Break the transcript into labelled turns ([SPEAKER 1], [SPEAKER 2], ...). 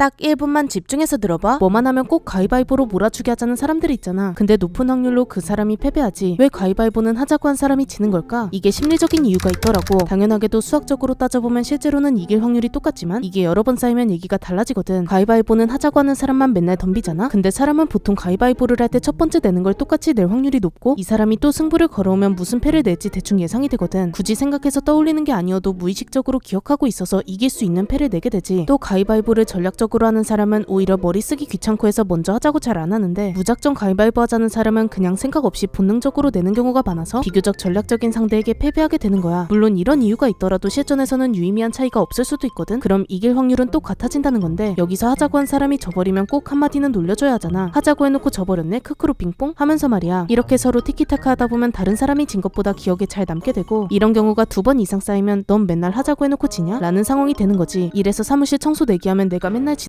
[SPEAKER 1] 딱 1분만 집중해서 들어봐. 뭐만 하면 꼭 가위바위보로 몰아주게 하자는 사람들이 있잖아. 근데 높은 확률로 그 사람이 패배하지. 왜 가위바위보는 하자고 한 사람이 지는 걸까? 이게 심리적인 이유가 있더라고. 당연하게도 수학적으로 따져보면 실제로는 이길 확률이 똑같지만 이게 여러 번 쌓이면 얘기가 달라지거든. 가위바위보는 하자고 하는 사람만 맨날 덤비잖아. 근데 사람은 보통 가위바위보를 할 때 첫 번째 내는 걸 똑같이 낼 확률이 높고 이 사람이 또 승부를 걸어오면 무슨 패를 낼지 대충 예상이 되거든. 굳이 생각해서 떠올리는 게 아니어도 무의식적으로 기억하고 있어서 이길 수 있는 패를 내게 되지. 또 가위바위보를 전략적으로 하는 사람은 오히려 머리 쓰기 귀찮고 해서 먼저 하자고 잘 안 하는데 무작정 가위바위보 하자는 사람은 그냥 생각 없이 본능적으로 내는 경우가 많아서 비교적 전략적인 상대에게 패배하게 되는 거야. 물론 이런 이유가 있더라도 실전에서는 유의미한 차이가 없을 수도 있거든. 그럼 이길 확률은 또 같아진다는 건데 여기서 하자고 한 사람이 져버리면 꼭 한마디는 놀려줘야 하잖아. 하자고 해놓고 져버렸네 크크로 빙뽕 하면서 말이야. 이렇게 서로 티키타카 하다 보면 다른 사람이 진 것보다 기억에 잘 남게 되고 이런 경우가 두 번 이상 쌓이면 넌 맨날 하자고 해놓고 지냐? 라는 상황이 되는 거지. 이래서 사무실 청소 내기하면 내가 맨날